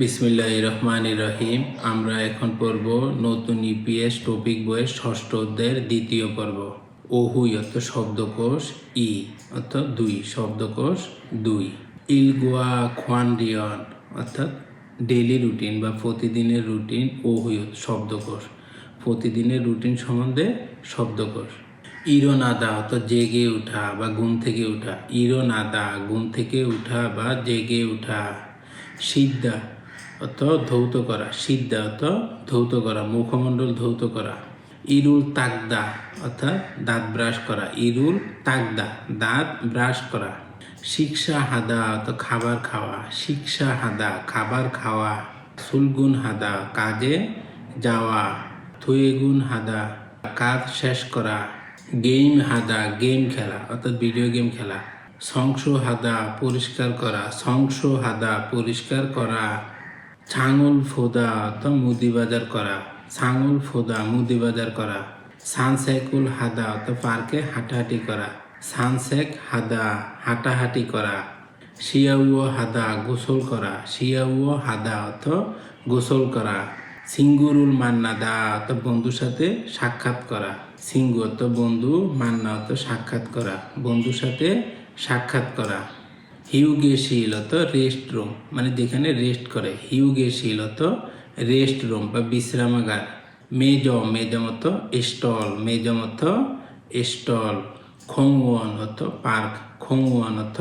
বিসমিল্লাহ রহমান রহিম আমরা এখন পড়ব নতুন ইপিএস টপিক বইয়ের ষষ্ঠ অধ্যায়ের দ্বিতীয় পর্ব। ওহুই অর্থ শব্দকোষ, ই অর্থ দুই, শব্দকোষ দুই। ইলগুয়া খোয়ান্ডিয়ন অর্থাৎ ডেলি রুটিন বা প্রতিদিনের রুটিন ওহুই শব্দকোষ। প্রতিদিনের রুটিন সম্বন্ধে শব্দকোষ। ইরোনাদা অর্থাৎ জেগে ওঠা বা ঘুম থেকে ওঠা ইরোনাদা, ঘুম থেকে ওঠা বা জেগে ওঠা সিদ্ধা অর্থ ধৌত করা সিদ্ধা অর্থ ধৌত করা, মুখমণ্ডল ধৌত করা। ইরুল তাকদা অর্থাৎ দাঁত ব্রাশ করা। ইরুল তাকদা দাঁত ব্রাশ করা। শিক্ষা হাদা অর্থ খাবার খাওয়া। শিক্ষা হাদা, খাবার খাওয়া। সুলগুন হাদা, কাজে যাওয়া। থুয়েগুন হাদা, কাজ শেষ করা। গেম হাদা, গেম খেলা, অর্থাৎ ভিডিও গেম খেলা। সংস হাদা, পরিষ্কার করা। সংস হাদা, পরিষ্কার করা। ছাঙল ফোদা অর্থাৎ মুদি বাজার করা, ছাঙল ফোদা, মুদি বাজার করা। সানসেকুল হাদা অর্থাৎ পার্কে হাঁটাহাঁটি করা, সানসেক হাদা হাঁটাহাঁটি করা। শিয়াউও হাদা গোসল করা শিয়াউও হাদা অর্থ গোসল করা। সিঙ্গুরুল মান্না দা অর্থ বন্ধুর সাথে সাক্ষাৎ করা। সিঙ্গু অত বন্ধু, মান্না অত সাক্ষাৎ করা, বন্ধুর সাথে সাক্ষাৎ করা। হিউগেশিল অত রেস্ট রুম মানে যেখানে রেস্ট করে হিউগেশিল অত রেস্ট রুম বা বিশ্রামাগার। মেজ মেজ মতো স্টল মেজ মতো স্টল খোংওয়ান অত পার্ক খোংওয়ান অত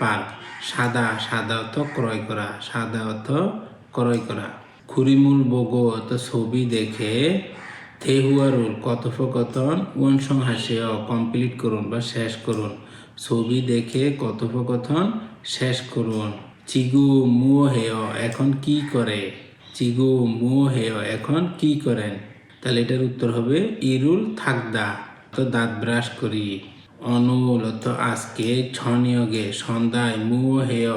পার্ক সাদা সাদা অত ক্রয় করা সাদা অত ক্রয় করা খুরিমুল বগো অত ছবি দেখে থেহুয়ারুল কথোপকথন ওয়ানসং হাসিও কমপ্লিট করুন বা শেষ করুন। ছবি দেখে কথোপকথন শেষ করুন। চিগু মুও হেয় এখন কি করে? চিগু মুও হেয় এখন কি করেন? তাহলে এটার উত্তর হবে ইরুল থাকদা। তো দাঁত ব্রাশ করি। অনুল অত আজকে ছনিয়গে সন্ধ্যায় মুও হেয়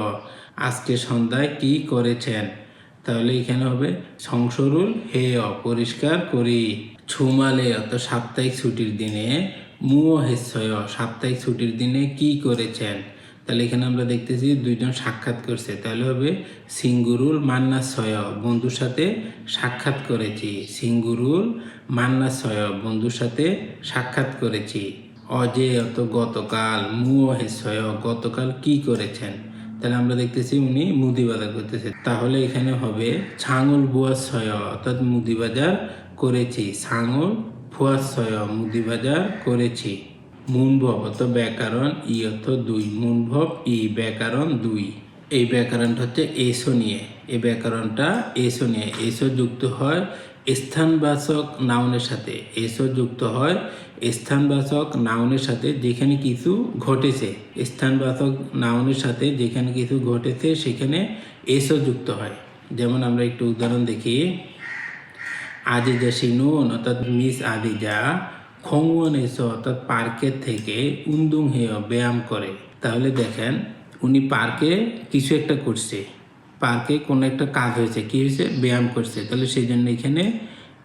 আজকে সন্ধ্যায় কি করেছেন? তাহলে এখানে হবে সংসরুল হেয়, পরিষ্কার করি। ছুমালে অত সাপ্তাহিক ছুটির দিনে হেসয়, সাপ্তাহিক ছুটির দিনে কি করেছেন? তাহলে এখানে আমরা দেখতেছি দুইজন সাক্ষাৎ করছে। তাহলে হবে সিঙ্গুরুল মান্নাসয়, বন্ধুর সাথে সাক্ষাৎ করেছি। সিঙ্গুরুল মান্নাসয়, বন্ধুর সাথে সাক্ষাৎ করেছি। অজে, অত গতকাল হেসয়, গতকাল কি করেছেন? তাহলে আমরা দেখতেছি উনি মুদি বাজার করতেছে। তাহলে এখানে হবে ছাঙল বুয়াশয় অর্থাৎ মুদি বাজার করেছি। ছাঙল ফুয়াশয় মুদি বাজার করেছি। মুনভব অত ব্যাকরণ, ই অর্থ দুই। মুনভব, ই ব্যাকরণ, দুই। এই ব্যাকরণটা হচ্ছে এসো নিয়ে। এই ব্যাকরণটা এসো নিয়ে। এসো যুক্ত হয় স্থানবাচক নাউনের সাথে। এসো যুক্ত হয় স্থানবাচক নাউনের সাথে, যেখানে কিছু ঘটেছে। স্থানবাচক নাউনের সাথে যেখানে কিছু ঘটেছে, সেখানে এসো যুক্ত হয়। যেমন আমরা একটু উদাহরণ দেখি। আজিজা সিনুন অর্থাৎ মিস আদিজা খংওয়ান এসো অর্থাৎ পার্কের থেকে উন্দুং হেয় ব্যায়াম করে। তাহলে দেখেন, উনি পার্কে কিছু একটা করছে। পার্কে কোনো একটা কাজ হয়েছে, কী হয়েছে? ব্যায়াম করছে। তাহলে সেই জন্য এখানে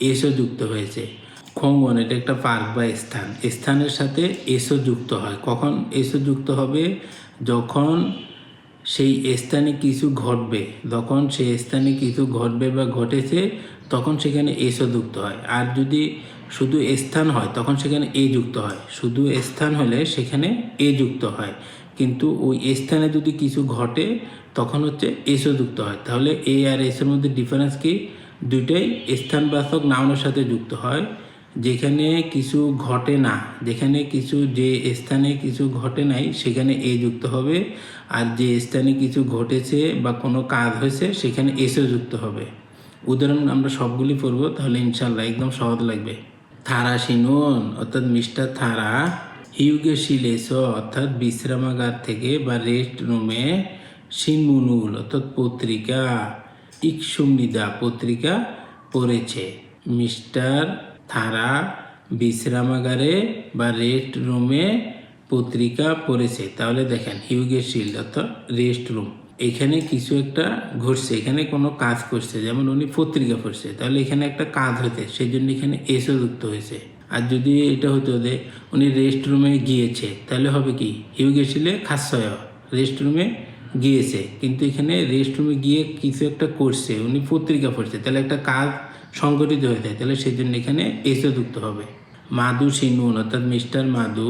এসো যুক্ত হয়েছে। খংওয়ান, এটা একটা পার্ক বা স্থান। স্থানের সাথে এসো যুক্ত হয়। কখন এসো যুক্ত হবে? যখন সেই স্থানে কিছু ঘটবে। যখন সেই স্থানে কিছু ঘটবে বা ঘটেছে তখন সেখানে এসও যুক্ত হয়। আর যদি শুধু স্থান হয়, তখন সেখানে এ যুক্ত হয়। শুধু স্থান হলে সেখানে এ যুক্ত হয়। কিন্তু ওই স্থানে যদি কিছু ঘটে, তখন হচ্ছে এসও যুক্ত হয়। তাহলে এ আর এসের মধ্যে ডিফারেন্স কি? দুইটাই স্থানবাচক নাউনের সাথে যুক্ত হয়। যেখানে কিছু ঘটে না, যেখানে কিছু যে স্থানে কিছু ঘটে নাই, সেখানে এ যুক্ত হবে। আর যে স্থানে কিছু ঘটেছে বা কোনো কাজ হয়েছে, সেখানে এসও যুক্ত হবে। উদাহরণ আমরা সবগুলি পড়ব, তাহলে ইনশাল্লাহ একদম সহজ লাগবে। থারা সিনুন অর্থাৎ মিস্টার থারা হিউগে শিলেস অর্থাৎ বিশ্রামাগার থেকে বা রেস্ট রুমে সিনমুনুল অর্থাৎ পত্রিকা, ইকসুমনিদা পত্রিকা পড়েছে। মিস্টার থারা, বিশ্রামাগারে বা রেস্ট রুমে পত্রিকা পড়েছে। তাহলে দেখেন হিউগে শিল অর্থাৎ রেস্ট রুম। এখানে কিছু একটা ঘটছে, এখানে কোনো কাজ করছে, যেমন উনি পত্রিকা পড়ছে, তাহলে এখানে একটা কাজ হতে সেই জন্য এখানে এসও যুক্ত হয়েছে। আর যদি এটা হতো যে উনি রেস্ট রুমে গিয়েছে, তাহলে হবে কি? হিউ গেছিলে? খাসয় রেস্ট রুমে গিয়েছে, কিন্তু এখানে রেস্টরুমে গিয়ে কিছু একটা করছে, উনি পত্রিকা পড়ছে, তাহলে একটা কাজ সংগঠিত হয়ে যায় তাহলে সেই জন্য এখানে এসও যুক্ত হবে। মাদু সিনুন অর্থাৎ মিস্টার মাদু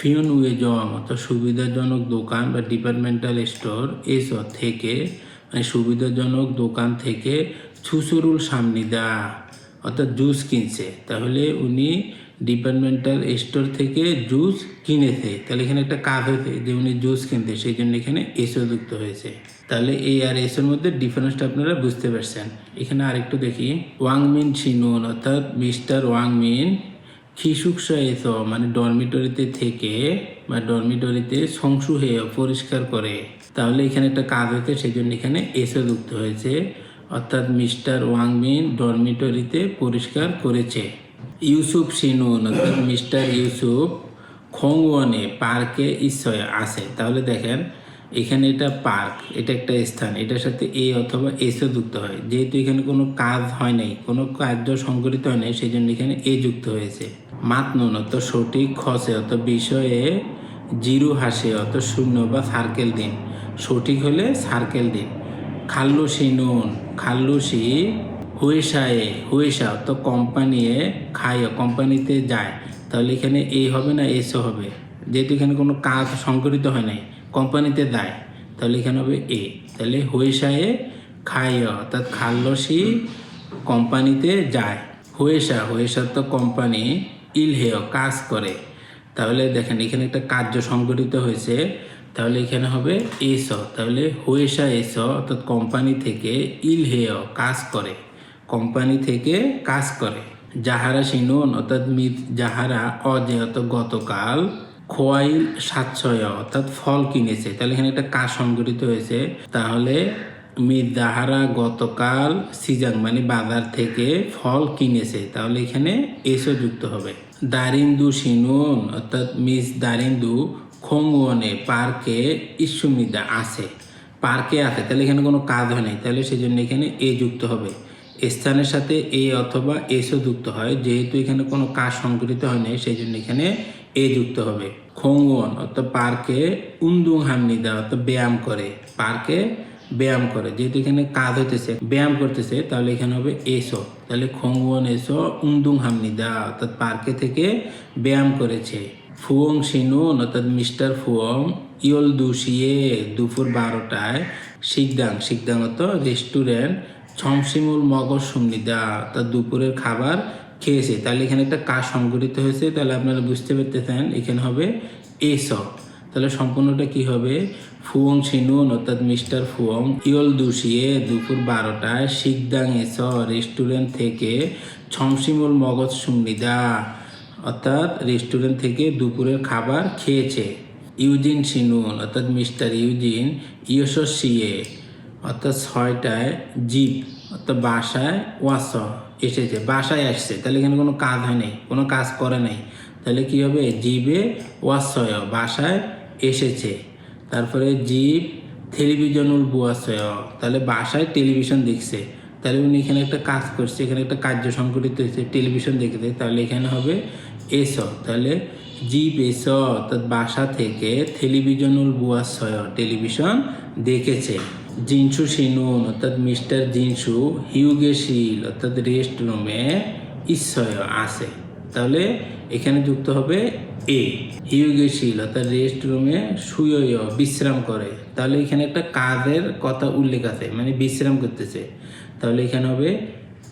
ফিউন উয়ে জম অর্থাৎ সুবিধাজনক দোকান বা ডিপার্টমেন্টাল স্টোর এসব থেকে মানে সুবিধাজনক দোকান থেকে ছুসুরুল সামনিদা, অর্থাৎ জুস কিনছে। তাহলে উনি ডিপার্টমেন্টাল স্টোর থেকে জুস কিনেছে। তাহলে এখানে একটা কাজ হয়েছে যে উনি জুস কিনতে সেই জন্য এখানে এসও যুক্ত হয়েছে। তাহলে এই আর এসের মধ্যে ডিফারেন্সটা আপনারা বুঝতে পারছেন। এখানে আরেকটু দেখি। ওয়াংমিন শিনুন অর্থাৎ মিস্টার ওয়াংমিন খিসুকসা এস মানে ডরমিটরিতে থেকে বা ডরমিটরিতে সংসু হয়ে পরিষ্কার করে। তাহলে এখানে একটা কাজ হয়েছে সেই জন্য এখানে এসে যুক্ত হয়েছে। অর্থাৎ মিস্টার ওয়াংমিন ডরমিটরিতে পরিষ্কার করেছে। ইউসুফ সিনুন, অর্থাৎ মিস্টার ইউসুফ খংওয়ানে পার্কে ইসয় আছে তাহলে দেখেন এখানে এটা পার্ক এটা একটা স্থান, এটার সাথে এ অথবা এসও যুক্ত হয়। যেহেতু এখানে কোনো কাজ হয় নাই, কোনো কার্য সংগঠিত হয় নাই সেই জন্য এখানে এ যুক্ত হয়েছে। মাতনুন অত সঠিক খসে অত বিষয়ে জিরু হাসে অত শূন্য বা সার্কেল দিন। সঠিক হলে সার্কেল দিন। খাল্লুসি নুন খাল্লুসি হুয়েশায়ে, হুয়েশা তো কোম্পানিয়ে খায় কোম্পানিতে যায়। তাহলে এখানে এ হবে না এসও হবে। যেহেতু এখানে কোনো কাজ সংগঠিত হয় নাই কোম্পানিতে দেয়, তাহলে এখানে হবে এ তাহলে হুয়েশায়ে খায় অর্থাৎ খাল্লসি কোম্পানিতে যায়। হুয়েশা হুয়েশা তো কোম্পানি ইলহেয়, কাজ করে। তাহলে দেখেন, এখানে একটা কার্য সংগঠিত হয়েছে। তাহলে এখানে হবে এস, তাহলে হুয়েশা এস, অর্থাৎ কোম্পানি থেকে ইলহেয় কাজ করে। কোম্পানি থেকে কাজ করে। যাহারা সিনুন, অর্থাৎ মিত যাহারা অজে, অর্থাৎ গতকাল খোয়াইল সাতশয়, অর্থাৎ ফল কিনেছে। তাহলে এখানে একটা কাজ সংগঠিত হয়েছে। তাহলে মির দাহারা গতকাল সিজাং মানে বাজার থেকে ফল কিনেছে। তাহলে এখানে এসও যুক্ত হবে। দারিন্দু সিনুন, অর্থাৎ মিস দারিন্দু খোংওনে পার্কে ইস্যুমিদা আছে। পার্কে আছে, তাহলে এখানে কোনো কাজ হয় নাই। তাহলে সেই জন্য এখানে এ যুক্ত হবে। স্থানের সাথে এ অথবা এসও যুক্ত হয়। যেহেতু এখানে কোনো কাজ সংগঠিত হয় নাই সেই জন্য এখানে এ যুক্ত হবে। খোংওন অর্থাৎ পার্কে উন্দুং হামনিদা অর্থাৎ ব্যায়াম করে। পার্কে ব্যায়াম করে। যেহেতু এখানে কাজ হতেছে ব্যায়াম করতেছে, তাহলে এখানে হবে এসো। তাহলে খোংওন এসো, উন্দুং হামনিদা অর্থাৎ পার্কে থেকে ব্যায়াম করেছে। ফুয়ং সিনুন অর্থাৎ মিস্টার ফুয়ং, ইয়ল দুশিয়ে দুপুর বারোটায় শিকদাং। শিকদাং অর্থাৎ রেস্টুরেন্ট ছমসিমুল মগজ সুমনিদা অর্থাৎ দুপুরের খাবার খেয়েছে, তাহলে এখানে একটা কাজ সংগঠিত হয়েছে, তাহলে আপনারা বুঝতে পারতেছেন, এখানে হবে এস তাহলে সম্পূর্ণটা কি হবে? ফুয়ং সিনুন অর্থাৎ মিস্টার ফুয়ং, ইয়ল দুশিয়ে দুপুর বারোটায় শিকদাং এস রেস্টুরেন্ট থেকে ছমসিমুল মগজ সুমনিদা অর্থাৎ রেস্টুরেন্ট থেকে দুপুরের খাবার খেয়েছে। ইউজিন সিনুন অর্থাৎ মিস্টার ইউজিন ইয়সিয়ে অর্থাৎ ছয়টায় জিপ। অর্থাৎ বাসায় ওয়াস এসেছে বাসায় আসছে, তাহলে এখানে কোনো কাজ হয় নাই, কোনো কাজ করে নাই। তাহলে কি হবে? জিবে ওয়াসয়, বাসায় এসেছে। তারপরে জিপ টেলিভিশনুল বুয়াশয় তাহলে বাসায় টেলিভিশন দেখছে। তাহলে উনি এখানে একটা কাজ করছে, এখানে একটা কার্য সংগঠিত হয়েছে টেলিভিশন দেখতে। তাহলে এখানে হবে এস তাহলে জিপ এস অর্থাৎ বাসা থেকে টেলিভিশনুল বুয়াশয় টেলিভিশন দেখেছে। জিনসু সিনুন অর্থাৎ মিস্টার জিনসু হিউগেশিল অর্থাৎ রেস্ট রুমে ঈশ্বয় আছে। তাহলে এখানে যুক্ত হবে এ হিউগেশিল অর্থাৎ রেস্ট রুমে শুয়ে বিশ্রাম করে। তাহলে এখানে একটা কাজের কথা উল্লেখ আছে মানে বিশ্রাম করতেছে। তাহলে এখানে হবে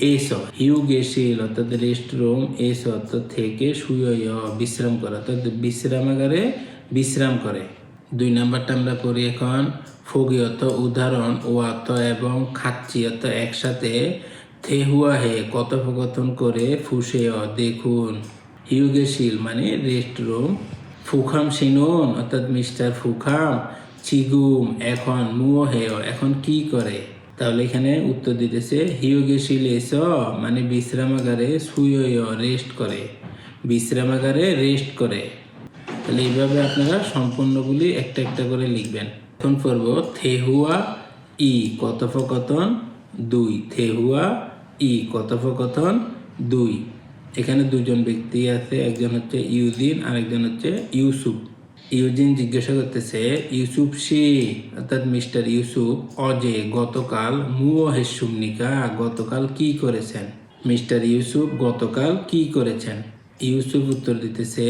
এস হিউগেশিল অর্থাৎ রেস্ট রুম, এস অর্থাৎ থেকে শুয়ে বিশ্রাম করে, অর্থাৎ বিশ্রামাগারে বিশ্রাম করে। দুই নাম্বারটা আমরা পড়ি এখন। ফগিয়ত উদাহরণ, ওয়াত এবং অর্থ একসাথে থেহুয়া হে কথোপকথন করে ফুসে দেখুন। হিউগেশিল মানে রেস্ট রুম ফুখাম সিনুন, অর্থাৎ মিস্টার ফুখাম। চিগুম, এখন মুও হেয় এখন কি করে? তাহলে এখানে উত্তর দিতেছে, হিউগেশিল এস মানে বিশ্রামাগারে শুয়ে রেস্ট করে। বিশ্রামাগারে রেস্ট করে। তাহলে এইভাবে আপনারা সম্পূর্ণগুলি একটা একটা করে লিখবেন। এখন পড়ব থেহুয়া ই কথোপকথন দুই, থেহুয়া ই কথোপকথন দুই। এখানে দুজন ব্যক্তি আছে, একজন হচ্ছে ইউদিন আর একজন হচ্ছে ইউসুফ। ইউজিন জিজ্ঞাসা করতেছে, ইউসুফ সি? অর্থাৎ মিস্টার ইউসুফ, অজে, গতকাল মুও হেসুমনিকা গতকাল কি করেছেন? মিস্টার ইউসুফ, গতকাল কি করেছেন? ইউসুফ উত্তর দিতেছে,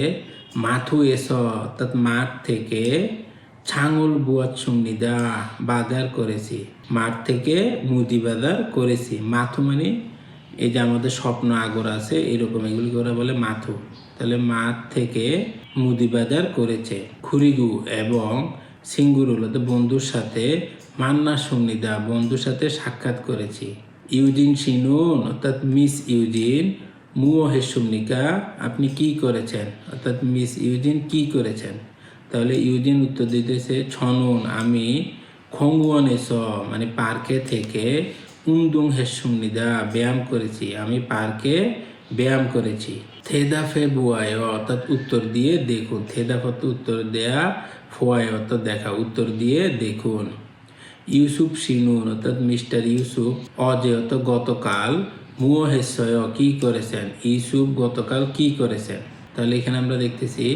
মাথু এস অর্থাৎ মাঠ থেকে ছাঙল বুয়াত সুমনিদা বাজার করেছি, মাঠ থেকে মুদি বাজার করেছি। মাথু মানে এই যে আমাদের স্বপ্ন আগর আছে, এরকম এগুলি করে বলে মাথু। তাহলে মাঠ থেকে মুদি বাজার করেছে। খুরিগু এবং সিঙ্গুর হলো তো বন্ধুর সাথে মান্না সুমনিদা বন্ধুর সাথে সাক্ষাৎ করেছি। ইউজিন সিনুন অর্থাৎ মিস ইউজিন মুও হেসুমনিকা, আপনি কি করেছেন? অর্থাৎ মিস ইউজিন কি করেছেন? তাহলে ইউজিন উত্তর দিতেছে, ছনুন, আমি খঙ্গুয়ান এস মানে পার্কে থেকে উন্দুং হেসুমনিদা ব্যায়াম করেছি, আমি পার্কে ব্যায়াম করেছি। থেদাফে বুয়ায়, অর্থাৎ উত্তর দিয়ে দেখুন থেদাফ অর্থ উত্তর দেয়া, ফোয়ায় অর্থ দেখা, উত্তর দিয়ে দেখুন। ইউসুফ সিনুন, অর্থাৎ মিস্টার ইউসুফ, অজে অর্থ গতকাল হেসয় কি করেছেন? ইউসুফ গতকাল কি করেছেন? তাহলে এখানে আমরা দেখতেছি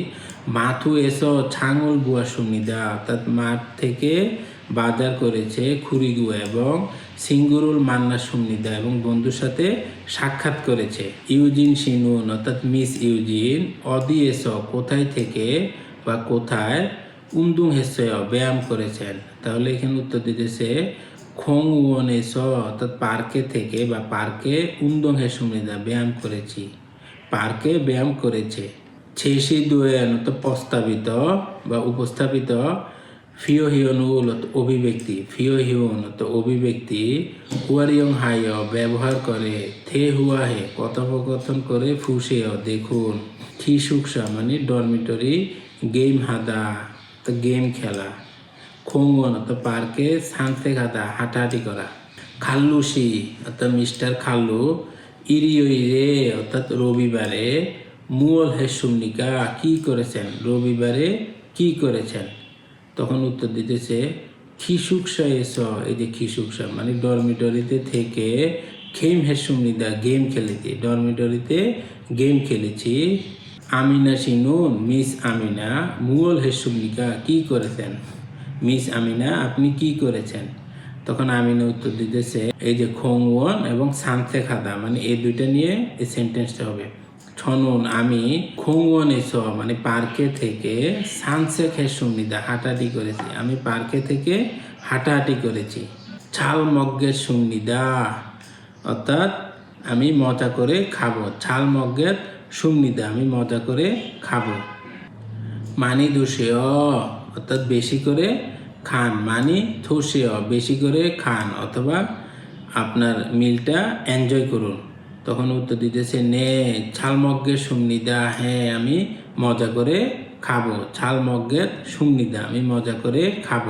মাথু এসো, ছাঙল বুয়া সুমিদা। অর্থাৎ মাঠ থেকে বাজার করেছে খুরিগু এবং সিঙ্গুরুল মান্না সুমিদা এবং বন্ধুর সাথে সাক্ষাৎ করেছে। ইউজিন সিনুন অর্থাৎ মিস ইউজিন, অদি এসো, কোথায় থেকে বা কোথায় উন্দুং হেসয় ব্যায়াম করেছেন? তাহলে এখানে উত্তর দিতেছে খং উয়ন এস, অর্থাৎ পার্কে থেকে বা পার্কে উন্দং হেসুমিদা ব্যায়াম করেছি। পার্কে ব্যায়াম করেছে। ছেসি দুয়েন তো প্রস্তাবিত বা উপস্থাপিত ফিও হিয়নুল অভিব্যক্তি ফিও হিয়ন তো অভিব্যক্তি হুয়ারিয়ং হাইয় ব্যবহার করে, থে হুয়া হে কথোপকথন করে ফুসেয়, দেখুন খি সুকসা মানে ডরমিটরি গেম হাদা, তো গেম খেলা। খোঙ্গন অর্থাৎ পার্কে সানসে খাতা হাঁটাহাঁটি করা। খাল্লুসি, অর্থাৎ মিস্টার খাল্লু, ইরিয়ইরে, অর্থাৎ রবিবারে মুয়ল হেসুমনিকা কি করেছেন? রবিবারে কি করেছেন? তখন উত্তর দিতেছে খিসুকসা এস, এই যে খিসুকসা মানে ডরমিটরিতে থেকে খেম হেসুমনিদা গেম খেলেছি, ডরমিটরিতে গেম খেলেছি। আমিনা সিনুন মিস আমিনা মুগল হেসুমনিকা কি করেছেন? মিস আমিনা, আপনি কি করেছেন? তখন আমিনা উত্তর দিতেছে, এই যে খোংওয়ন এবং সানসে খাদা মানে এই দুইটা নিয়ে এই সেন্টেন্সটা হবে। ছনুন আমি খোংওয়ন এস মানে পার্কে থেকে সানসে খেসুমিদা হাঁটাহাঁটি করেছি। আমি পার্কে থেকে হাঁটাহাঁটি করেছি। ছাল মগ্গের সুমিদা। অর্থাৎ আমি মজা করে খাব। ছাল মগ্গের সুমিদা, আমি মজা করে খাব। মানি দোষেয় অর্থাৎ বেশি করে খান। মানি থোষেয় বেশি করে খান। অথবা আপনার মিলটা এনজয় করুন। তখন উত্তর দিতেছে, নে ঝালমগ্গের সুমনিদা হ্যাঁ আমি মজা করে খাব। ঝালমগ্গের সুমনিদা আমি মজা করে খাব।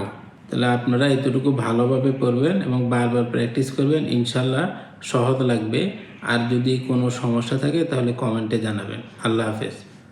তাহলে আপনারা এতটুকু ভালোভাবে পড়বেন এবং বারবার প্র্যাকটিস করবেন, ইনশাল্লাহ সহজ লাগবে। আর যদি কোনো সমস্যা থাকে, তাহলে কমেন্টে জানাবেন। আল্লাহ হাফেজ।